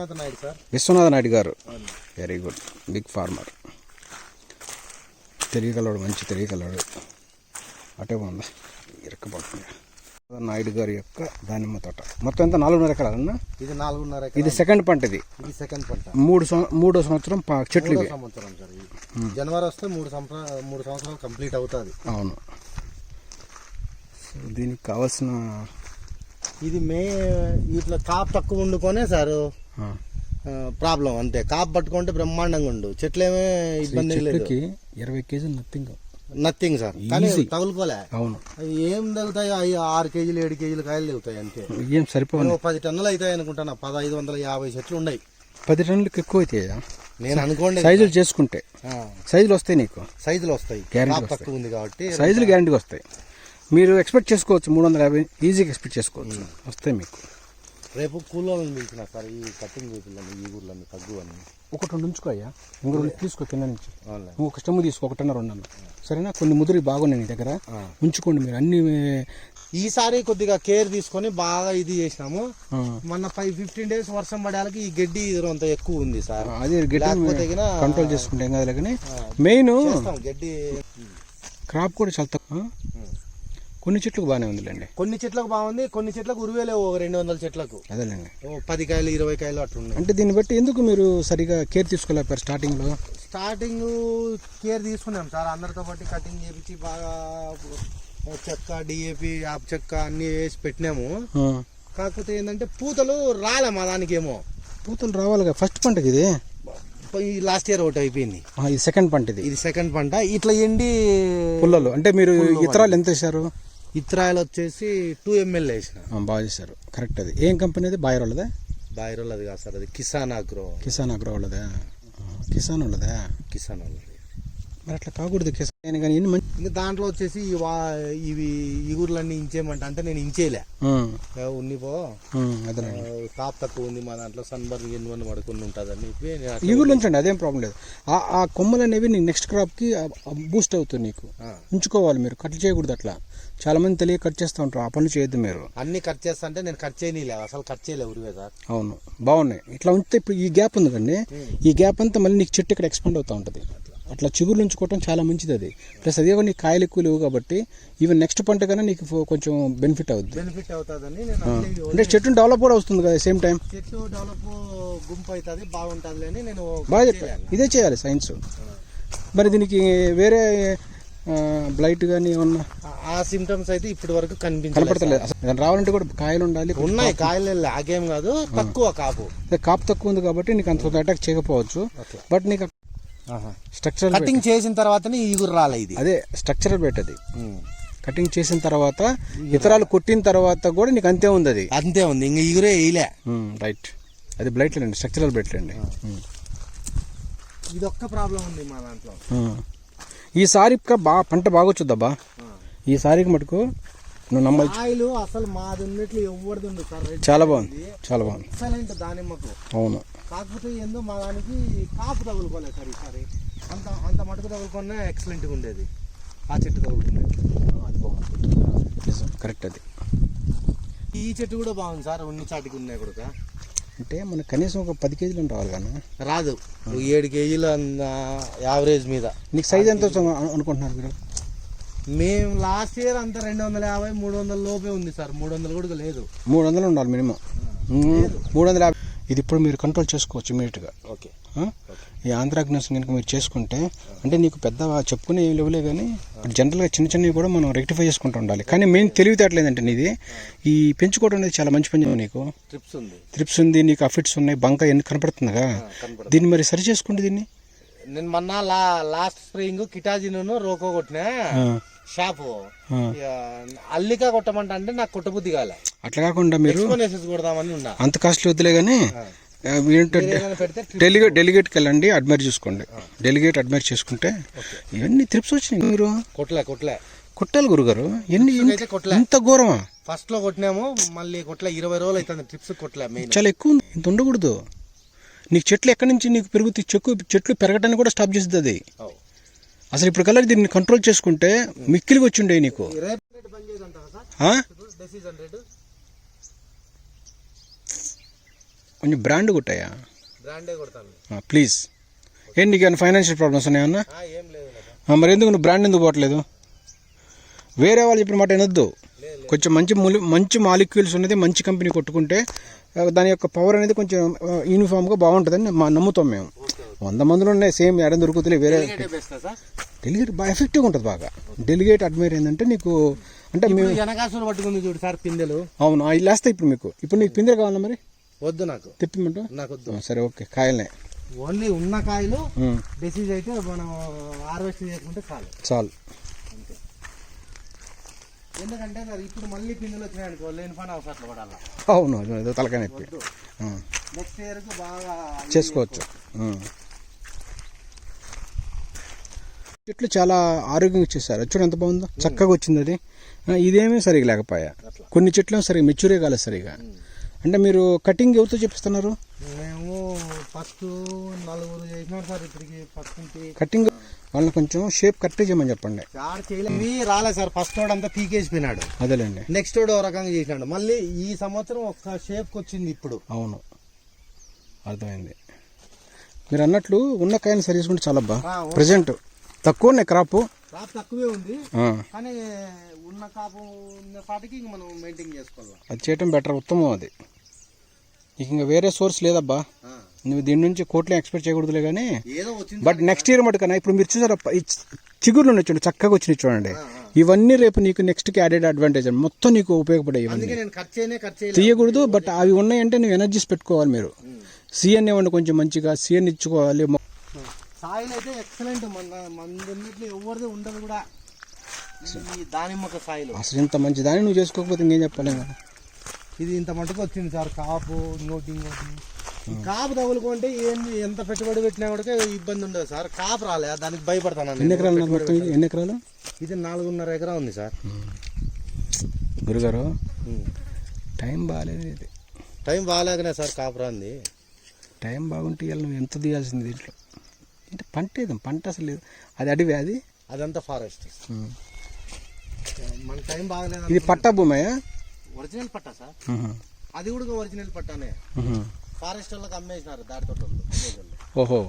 Viswanatha Naidu sir. Vishwanatha Naidu గారు. Very good big farmer తెలియగలడు మంచి తెలియగలడు. అటే బాగుంది ఇరక్కబడుతుంది నాయుడు గారి యొక్క దానిమ్మ తోట. మొత్తం ఎంత? నాలుగున్నర ఎకరాలన్నా ఇది నాలుగున్నర ఇది. సెకండ్ పంట ఇది. ఇది సెకండ్ పంట. మూడు మూడో సంవత్సరం చెట్లు సంవత్సరం సార్ జనవరి వస్తే మూడు సంవత్సరాలు మూడు సంవత్సరాలు కంప్లీట్ అవుతుంది. అవును. సో దీనికి కావాల్సిన ఇది మే ఇట్లా కాపు తక్కువ వండుకొనే సార్ ప్రాబ్లం అంతే. కాపు పట్టుకుంటే బ్రహ్మాండంగా ఉండు. చెట్లేమే ఈ ఇబ్బంది లేదు. ఇరవై కేజీలు నథింగ్ నథింగ్ సార్ కానీ. తగులుకోలే. అవును. అవి ఏం తగ్గుతాయి అవి ఆరు కేజీలు ఏడు కేజీలు కాయలు తగ్గుతాయి అంతే. ఏం సరిపోను నేను పది టన్నులు అవుతాయి అనుకుంటాను? పదహైదు వందల యాభై చెట్లు ఉన్నాయి. పది టన్నులకు ఎక్కువ అవుతాయా? నేను అనుకోండి. సైజులు చేసుకుంటే. సైజులు వస్తాయి నీకు. సైజులు వస్తాయి. వస్తాయి. తక్కువ ఉంది కాబట్టి సైజులు గ్యారంటీగా వస్తాయి. మీరు ఎక్స్పెక్ట్ చేసుకోవచ్చు. మూడు వందల యాభై ఈజీగా ఎక్స్పెక్ట్ చేసుకోవచ్చు. వస్తాయి మీకు. రేపు కూలోళ్ళని పిలిచిన సార్ ఈ కటింగ్ చేపిల్లని ఈ ఊర్లని తగ్గు అని ఒకటి రెండు ఉంచుకో అయ్యా. ఇంకో రెండు తీసుకో కింద నుంచి. నువ్వు ఒక స్టెమ్ తీసుకో ఒకటిన్నర రెండు సరేనా? కొన్ని ముదురు బాగున్నాయి నీ దగ్గర. ఉంచుకోండి మీరు. అన్ని ఈసారి కొద్దిగా కేర్ తీసుకొని బాగా ఇది చేసినాము. మొన్న ఫైవ్ ఫిఫ్టీన్ డేస్ వర్షం పడేళ్ళకి ఈ గడ్డి అంత ఎక్కువ ఉంది సార్. అదే గిన కంట్రోల్ చేసుకుంటే కాదు మెయిన్ గడ్డి. క్రాప్ కూడా చాలా తక్కువ కొన్ని చెట్లకు బాగానే ఉందిలేండి. కొన్ని చెట్లకు బాగుంది కొన్ని చెట్లకు ఉరువేలే ఒక రెండు వందల చెట్లకు. అదేలేండి. ఓ పది కాయలు ఇరవై కాయలు అట్లున్నాయి అంటే దీన్ని బట్టి ఎందుకు మీరు సరిగా కేర్ తీసుకోలేకపోయారు స్టార్టింగ్లో స్టార్టింగ్ కేర్ తీసుకున్నాం సార్. అందరితో పాటు కటింగ్ చేపించి బాగా చెక్క డిఏపి ఆపు చెక్క అన్ని వేసి పెట్టినాము. కాకపోతే ఏంటంటే పూతలు రాలే మా దానికేమో. పూతలు రావాలిగా. ఫస్ట్ పంటకి ఇది? ఈ లాస్ట్ ఇయర్ ఒకటి అయిపోయింది. ఇది సెకండ్ పంట ఇది. ఇది సెకండ్ పంట. ఇట్లా ఎండి పుల్లలు. అంటే మీరు ఇతరాలు ఎంత వేశారు? ఇత్రాయలు వచ్చేసి టూ ఎంఎల్ వేసిన. బాగా చేశారు. కరెక్ట్ అది. ఏం కంపెనీ అది? బాయర్ వాళ్ళదే? బాయిరోల్ అది కాదు సార్ అది కిసాన్ అగ్రో కిసాన్ అగ్రో వాళ్ళదే. కిసాన్ వాళ్ళదే? కిసాన్ వాళ్ళది. మరి అట్లా కాకూడదు కిసాన్ కానీ ఎన్ని ఇంకా దాంట్లో వచ్చేసి ఇవి ఇగుర్లన్నీ ఇంచేయమంట. అంటే నేను ఇంచేయలే. అదేనండి. ఆ, కాపు తక్కువ ఉంది మా దాంట్లో. సన్బర్న్ ఎన్వన్ పడుకుని ఉంటుంది అని చెప్పి ఈ ఊర్లో ఉంచండి అదేం ప్రాబ్లం లేదు. ఆ కొమ్మలు అనేవి నీకు నెక్స్ట్ క్రాప్కి బూస్ట్ అవుతుంది నీకు. ఉంచుకోవాలి మీరు. కట్ చేయకూడదు అట్లా. చాలా మంది తెలియ కట్ చేస్తూ ఉంటారు. ఆ పనులు చేయొద్దు మీరు. అన్ని కట్ చేస్తా అంటే నేను కట్ చేయనీలే. అసలు కట్ చేయలే ఉరివే సార్. అవును. బాగున్నాయి. ఇట్లా ఉంచితే ఇప్పుడు ఈ గ్యాప్ ఉంది కండి ఈ గ్యాప్ అంతా మళ్ళీ నీకు చెట్టు ఇక్కడ ఎక్స్పాండ్ అవుతూ ఉంటుంది. అట్లా చిగురు ఉంచుకోవటం చాలా మంచిది అది ప్లస్ అదే నీకు కాయలు ఎక్కువ లేవు కాబట్టి ఈవెన్ నెక్స్ట్ పంట కన్నా నీకు కొంచెం బెనిఫిట్ అవుద్ది. బెనిఫిట్ అవుతుందని అంటే చెట్టును డెవలప్ కూడా అవుతుంది కదా సేమ్ టైం చెట్టు డెవలప్ గుంపు అవుతుంది బాగుంటుంది అని నేను బాగా చెప్పారు ఇదే చేయాలి సైన్స్ మరి దీనికి వేరే బ్లైట్ కానీ ఏమన్నా? ఆ- సిమ్టమ్స్ అయితే ఇప్పటి వరకు కనిపించలేదు అసలు రావాలంటే కూడా కాయలు ఉండాలి ఉన్నాయి కాయలు లాగేం కాదు తక్కువ కాపు. కాపు తక్కువ ఉంది కాబట్టి నీకు అంత అటాక్ చేయకపోవచ్చు. బట్ నీకు స్ట్రక్చర్ కటింగ్ చేసిన తర్వాతనే ఈగురు రాలే ఇది. అదే స్ట్రక్చరల్ బెట్ అది కటింగ్ చేసిన తర్వాత ఇతరాలు కొట్టిన తర్వాత కూడా నీకు అంతే ఉంది అది అంతే ఉంది. ఇంక ఈగురే వేయలే రైట్ అది బ్లైట్ అండి స్ట్రక్చరల్ బెట్ అండి ఇది ఒక్క ప్రాబ్లం ఉంది మా దాంట్లో. ఈసారి బాగా పంట బాగా వచ్చుద్దబ్బా ఈసారికి మటుకు నువ్వు నమ్మచ్చు అసలు మాది ఉన్నట్లు ఎవరిది ఉంది సార్? చాలా బాగుంది చాలా బాగుంది. ఎక్సలెంట్ దానిమ్మకు అవును. కాకపోతే ఏందో మా దానికి కాపు తగులుకోలేదు సార్ ఈసారి. అంత అంత మటుకు తగులుకున్నా ఎక్సలెంట్గా ఉండేది. ఆ చెట్టు తగులుకునేది అది బాగుంది. కరెక్ట్ అది. ఈ చెట్టు కూడా బాగుంది సార్ ఉన్ని చాటికి ఉన్నాయి కూడా అంటే మనకు కనీసం ఒక పది కేజీలు రావాలి కానీ రాదు. ఏడు కేజీలు అన్న యావరేజ్ మీద. నీకు సైజ్ ఎంత అనుకుంటున్నారు మీరు? మేము లాస్ట్ ఇయర్ అంతా రెండు వందల యాభై మూడు వందల లోపే ఉంది సార్. మూడు వందలు కూడా లేదు. మూడు వందలు ఉండాలి మినిమం. మూడు వందల యాభై. ఇది ఇప్పుడు మీరు కంట్రోల్ చేసుకోవచ్చు ఇమీడియట్గా ఓకే. ఈ ఆంధ్రాగ్నస్ కనుక మీరు చేసుకుంటే అంటే నీకు పెద్ద చెప్పుకునే ఏం లేవులే కానీ జనరల్గా చిన్న చిన్నవి కూడా మనం రెక్టిఫై చేసుకుంటూ ఉండాలి. కానీ మెయిన్ తెలివితేటలేదంటే నీది ఈ పెంచుకోవడం అనేది చాలా మంచి పని నీకు. ట్రిప్స్ ఉంది. త్రిప్స్ ఉంది నీకు అఫిట్స్ ఉన్నాయి బంక ఎన్ని కనపడుతుందిగా కనపడుతుంది. దీన్ని మరి సరి చేసుకోండి దీన్ని? నేను మొన్న లా లాస్ట్ స్ప్రింగ్ కిటాజిను రోకో కొట్టినా. షాపు. అల్లిక కొట్టమంట అంటే నాకు కొట్టబుద్ధి కాలే. అట్లా కాకుండా మీరు కొడదామని ఉన్నా. అంత కాస్ట్లీ వద్దులే కానీ డెలిగేట్ డెలిగేట్కి వెళ్ళండి అడ్మైర్ చూసుకోండి. డెలిగేట్ అడ్మైర్ చేసుకుంటే ఇవన్నీ త్రిప్స్ వచ్చినాయి మీరు? కొట్లే కొట్లే. కొట్టాలి గురుగారు. ఎన్ని. ఇంత ఘోరమా? ఫస్ట్లో కొట్టినాము మళ్ళీ కొట్లే. ఇరవై రోజులు అవుతుంది ట్రిప్స్ కొట్లే చాలా ఎక్కువ ఉంది. ఇంత ఉండకూడదు. నీకు చెట్లు ఎక్కడి నుంచి నీకు పెరుగుతాయి? చెక్కు చెట్లు పెరగటాన్ని కూడా స్టాప్ చేస్తుంది అది. అసలు ఇప్పుడు కల్లా దీన్ని కంట్రోల్ చేసుకుంటే మిక్కిలికి వచ్చిండే నీకు. కొంచెం బ్రాండ్ కొట్టాయా? ప్లీజ్ ఏంటి నీకు ఏమైనా ఫైనాన్షియల్ ప్రాబ్లమ్స్ ఉన్నాయన్నా మరి ఎందుకు నువ్వు బ్రాండ్ ఎందుకు పోవట్లేదు వేరే వాళ్ళు చెప్పిన మాట వినొద్దు. కొంచెం మంచి మంచి మాలిక్యూల్స్ ఉన్నది మంచి కంపెనీ కొట్టుకుంటే దాని యొక్క పవర్ అనేది కొంచెం యూనిఫామ్గా బాగుంటుందని మా నమ్ముతాం మేము. వంద మందిలో ఉన్నాయి సేమ్ ఎడ దొరుకుతుంది వేరే డెలిగేట్ బాగా ఎఫెక్టివ్గా ఉంటుంది బాగా. డెలిగేట్ అడ్మైర్ ఏంటంటే నీకు అంటే మేము జనకాసులు పట్టుకుంది చూడు సార్ పిందెలు. అవును అవి లేస్తాయి ఇప్పుడు మీకు. ఇప్పుడు నీకు పిందెలు కావాలా మరి? వద్దు నాకు. తెప్పిమంటూ నాకు వద్దు. సరే ఓకే కాయలనే. ఓన్లీ ఉన్న కాయలు డిసీజ్ అయితే మనం హార్వెస్ట్ చేసుకుంటే చాలు. చాలు. ఎందుకంటే సార్ ఇప్పుడు మళ్ళీ పిందెలు వచ్చినాయి అనుకో లేని పని అవసరం పడాల? అవును తలకాయ నొప్పి. నెక్స్ట్ ఇయర్కు బాగా చేసుకోవచ్చు ఆ. చెట్లు చాలా ఆరోగ్యంగా ఇచ్చేసారు చూడు ఎంత బాగుందో. చక్కగా వచ్చింది అది. ఇదేమీ సరిగా లేకపోయా. కొన్ని చెట్లు సరిగా మెచ్యూరే కాలేదు సరిగా అంటే మీరు కటింగ్ ఎవరితో చెప్పిస్తున్నారు మేము ఫస్ట్ నలుగురు చేసినాం సార్ ఇప్పటికి ఫస్ట్ కటింగ్ వాళ్ళని కొంచెం షేప్ కరెక్ట్ చేయమని చెప్పండి. ఇవి రాలేదు సార్. ఫస్ట్ వాడు అంతా పీకేసిపోయినాడు. అదేలేండి. నెక్స్ట్ వాడు ఓ రకంగా చేసినాడు. మళ్ళీ ఈ సంవత్సరం ఒక షేప్ వచ్చింది ఇప్పుడు. అవును. అర్థమైంది. మీరు అన్నట్లు ఉన్న కాయని సరి చేసుకుంటే చాలా బా. ఆ, ఓ- ప్రజెంట్ తక్కువ ఉన్నాయి క్రాప్? క్రాప్ తక్కువే ఉంది. కానీ ఉన్న కాపు ఉన్న పాటికి ఇంక మనం మెయింటైన్ చేసుకోవాలి? అది చేయటం బెటర్ ఉత్తమం అది. నీకు ఇంకా వేరే సోర్స్ లేదబ్బా. నువ్వు దీని నుంచి కోట్లు ఎక్స్పెక్ట్ చేయకూడదులే కానీ బట్ నెక్స్ట్ ఇయర్ మటుకన్నా ఇప్పుడు మీరు చూసారా చిగుర్లు ఉన్నాయి చూడండి చక్కగా వచ్చినాయి చూడండి. ఇవన్నీ రేపు నీకు నెక్స్ట్కి యాడెడ్ అడ్వాంటేజ్ అండి మొత్తం నీకు ఉపయోగపడే ఇవన్నీ. తీయకూడదు బట్ అవి ఉన్నాయంటే నువ్వు ఎనర్జీస్ పెట్టుకోవాలి మీరు. సిఎన్ ఇవ్వండి కొంచెం మంచిగా సిఎన్ ఇచ్చుకోవాలి సాయిల్ అయితే ఎక్సలెంట్ మన మందున్నట్లు ఎవరిది ఉండదు కూడా. ఈ దానిమ్మక సాయిల్. అసలు ఇంత మంచి దాన్ని నువ్వు చేసుకోకపోతే ఇంకేం చెప్పాలి ఇంకా? ఇది ఇంత మటుకు వచ్చింది సార్ కాపు ఇంకోటి ఇంకోటి. ఈ కాపు తగులుకుంటే ఏంది ఎంత పెట్టుబడి పెట్టినా కూడా ఇబ్బంది ఉండదు సార్. కాపు రాలే దానికి భయపడతాను ఎన్ని నేను. ఎకరాలు ఉన్నారు మొత్తం ఇది? ఎన్ని ఎకరాలు? ఇది నాలుగున్నర ఎకరా ఉంది సార్. గురుగారు. టైం బాగాలేదు ఇది. టైం బాగాలేకనే సార్ కాపు రాంది. టైం బాగుంటే నువ్వు ఎంత తీయాల్సింది దీంట్లో? అంటే పంట ఏదో పంట అసలు లేదు. అది అడివి అది? అదంతా ఫారెస్ట్. మన టైం బాగలేదు ఇది పట్టా భూమయ్యా ఒరిజినల్ పట్టా సార్. అది కూడా ఒరిజినల్ పట్టానే. ఫారెస్ట్ వాళ్ళకి అమ్మేసినారు దాడి తోటలు ఓహో.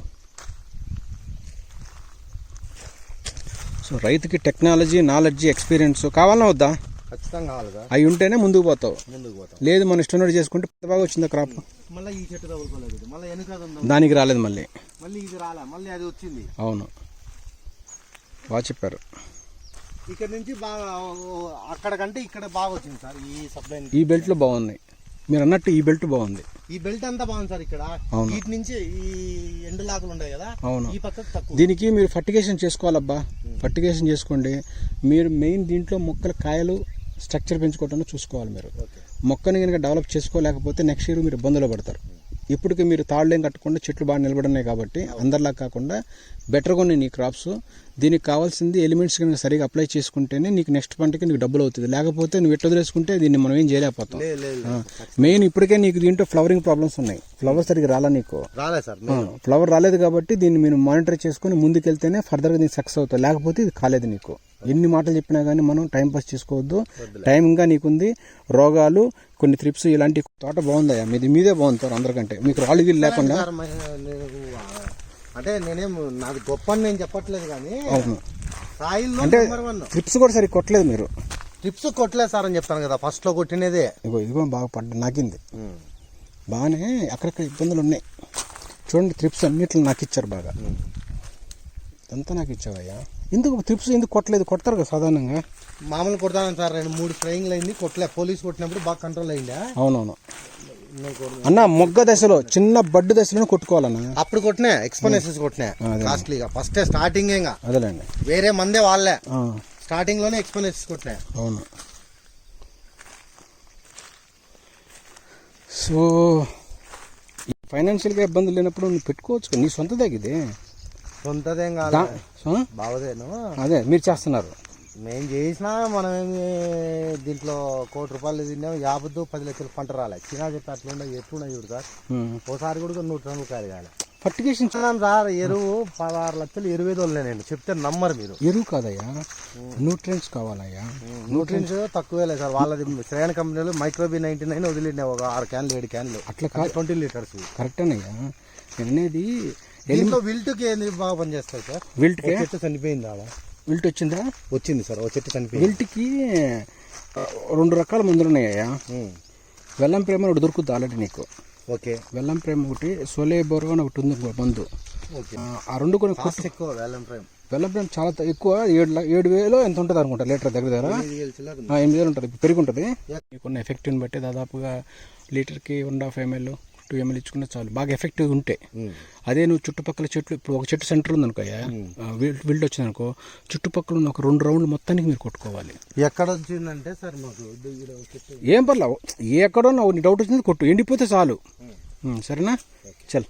సో రైతుకి టెక్నాలజీ నాలెడ్జ్ ఎక్స్పీరియన్స్ కావాలన్నా వద్దా? ఖచ్చితంగా కావాలి అవి ఉంటేనే ముందుకు పోతావు. ముందుకు పోతాం. లేదు మన ఇష్టం చేసుకుంటే పెద్ద బాగా వచ్చిందా క్రాప్. మళ్ళీ ఈ చెట్టు తగులుకోలేదు మళ్ళీ ఉందా? దానికి రాలేదు మళ్ళీ. మళ్ళీ ఇది రాలే? మళ్ళీ అది వచ్చింది. అవును. బాగా చెప్పారు. ఇక్కడ నుంచి బాగా అక్కడ కంటే ఇక్కడ బాగా వచ్చింది సార్ ఈ సప్లై ఈ బెల్ట్లో బాగుంది. మీరు అన్నట్టు ఈ బెల్ట్ బాగుంది. ఈ బెల్ట్ అంతా బాగుంది సార్ ఇక్కడ. వీటి నుంచి ఈ ఎండు లాకులు ఉన్నాయి కదా అవును. ఈ పక్కకు తక్కువ. దీనికి మీరు ఫర్టిగేషన్ చేసుకోవాలబ్బా. ఫర్టిగేషన్ చేసుకోండి. మీరు మెయిన్ దీంట్లో మొక్కల కాయలు స్ట్రక్చర్ పెంచుకోవటాన్ని చూసుకోవాలి మీరు. ఓకే. మొక్కని కనుక డెవలప్ చేసుకోలేకపోతే నెక్స్ట్ ఇయర్ మీరు ఇబ్బందులు పడతారు. ఇప్పటికి మీరు తాళ్ళేం కట్టకుండా చెట్లు బాగా నిలబడున్నాయి కాబట్టి అందరిలా కాకుండా బెటర్గా ఉన్నాయి నీ క్రాప్స్ దీనికి కావాల్సింది ఎలిమెంట్స్ కనుక సరిగా అప్లై చేసుకుంటేనే నీకు నెక్స్ట్ పంటకి నీకు డబ్బులు అవుతుంది. లేకపోతే నువ్వు ఎట్లా వదిలేసుకుంటే దీన్ని మనం ఏం చేయలేకపోతాం. మెయిన్ ఇప్పటికే నీకు దీంట్లో ఫ్లవరింగ్ ప్రాబ్లమ్స్ ఉన్నాయి. ఫ్లవర్ సరిగా రాలా నీకు? ఫ్లవర్ రాలేదు కాబట్టి దీన్ని మీరు మానిటర్ చేసుకొని ముందుకెళ్తేనే ఫర్దర్గా దీనికి సక్సెస్ అవుతుంది లేకపోతే ఇది కాలేదు నీకు. ఎన్ని మాటలు చెప్పినా కానీ మనం టైం పాస్ చేసుకోవద్దు. టైం ఇంకా నీకుంది. రోగాలు కొన్ని త్రిప్స్ ఇలాంటి తోట బాగుందయ్యా. మీది మీదే బాగుంది అందరికంటే. మీకు రాళ్ళు గిల్లు లేకుండా. అంటే నేనేం నాది గొప్ప అని నేను చెప్పట్లేదు కానీ అవును. సాయిల్లో అంటే ట్రిప్స్ కూడా సరిగ్గా కొట్టలేదు మీరు. ట్రిప్స్ కొట్టలేదు సార్ అని చెప్తాను కదా ఫస్ట్లో కొట్టినదే. ఇగో ఇదిగో బాగా పడ్డ నాకింది. బాగానే అక్కడక్కడ ఇబ్బందులు ఉన్నాయి. చూడండి ట్రిప్స్ అన్నిట్లో నాకు ఇచ్చారు బాగా. ఇదంతా నాకు ఇచ్చావయ్యా ఎందుకు ట్రిప్స్ ఎందుకు కొట్టలేదు? కొడతారు కదా సాధారణంగా. మామూలు కొడతాను సార్ రెండు మూడు స్ప్రేయింగ్లు అయింది కొట్టలే. పోలీస్ కొట్టినప్పుడు బాగా కంట్రోల్ అయిందా? అవునవును. అన్న మొగ్గ దశలో చిన్న బడ్డు దశలో కొట్టుకోవాలన్న? అప్పుడు కొట్టినా ఎక్స్పెన్సెస్ కొట్టినా. కాస్ట్లీగా ఫస్ట్ స్టార్టింగ్ ఇంకా. అదేలేండి. వేరే మందే వాళ్ళే. స్టార్టింగ్లోనే ఎక్స్పెన్సెస్ కొట్టినా. అవును. సో ఫైనాన్షియల్గా ఇబ్బందులు లేనప్పుడు నువ్వు పెట్టుకోవచ్చు. నీ సొంత తగ్గిదే సొంతదేం కాదు. బావదేను. అదే మీరు చేస్తున్నారు. మేము చేసినా మనం ఏమి దీంట్లో కోటి రూపాయలు తిన్నాం యాభద్దు పది లక్షల పంట రాలే. చిన్న చెట్టు అట్లుండే ఎట్లున్నాయి చూడు సార్. ఓసారి కూడా నూరు టన్నులు కాయలు కాలే. ఫర్టిగేషన్ సార్ ఎరువు పదహారు లక్షలు ఎరువు ఏదో నేను. చెప్తే నమ్మరు మీరు. ఎరువు కాదయ్యా. న్యూట్రియన్స్ కావాలయ్యా. న్యూట్రియన్స్ తక్కువే లేదు సార్. వాళ్ళది శ్రేణి కంపెనీలు మైక్రోబీ నైన్టీ నైన్ వదిలిండే ఒక ఆరు క్యాన్లు ఏడు క్యాన్లు. అట్లా ట్వంటీ లీటర్స్. కరెక్టేనయ్యా. నేను అనేది దీంట్లో విల్టుకి ఏంది బాగా పనిచేస్తాయి సార్? విల్ట్కి? చెట్టు చనిపోయింది ఆడ. విల్ట్ వచ్చిందా? వచ్చింది సార్ ఒక చెట్టు చనిపోయింది. విల్ట్కి రెండు రకాల మందులు ఉన్నాయ్యా ఉమ్. వెల్లం ప్రేమ ఒకటి దొరుకుతుంది ఆల్రెడీ నీకు. ఓకే. వెల్లం ప్రేమ ఒకటి సోలే బోరో అని ఒకటి ఉంది మందు. ఓకే. ఆ, రెండు కొన్ని కాస్ట్ ఎక్కువ వేలం ప్రైమ్. వెల్లం ప్రేమ చాలా ఎక్కువ ఏడు ఏడు వేలు ఎంత ఉంటుంది అనుకుంటా లీటర్ దగ్గర దగ్గర? ఎనిమిది వేలు ఉంటుంది పెరిగి ఉంటుంది. మీకున్న ఎఫెక్టివ్ని బట్టి దాదాపుగా లీటర్కి one half ML two ML ఇచ్చుకున్నా చాలు. బాగా ఎఫెక్టివ్ ఉంటే. అదే నువ్వు చుట్టుపక్కల చెట్లు ఇప్పుడు ఒక చెట్టు సెంటర్ ఉంది అనుకో విల్డ్ వచ్చింది అనుకో చుట్టుపక్కల ఉన్న ఒక రెండు రౌండ్లు మొత్తానికి మీరు కొట్టుకోవాలి. ఎక్కడ వచ్చిందంటే సార్ మాకు ఏం పర్లేదు. ఎక్కడో నా డౌట్ వచ్చింది కొట్టు. ఎండిపోతే చాలు. సరేనా? చల్.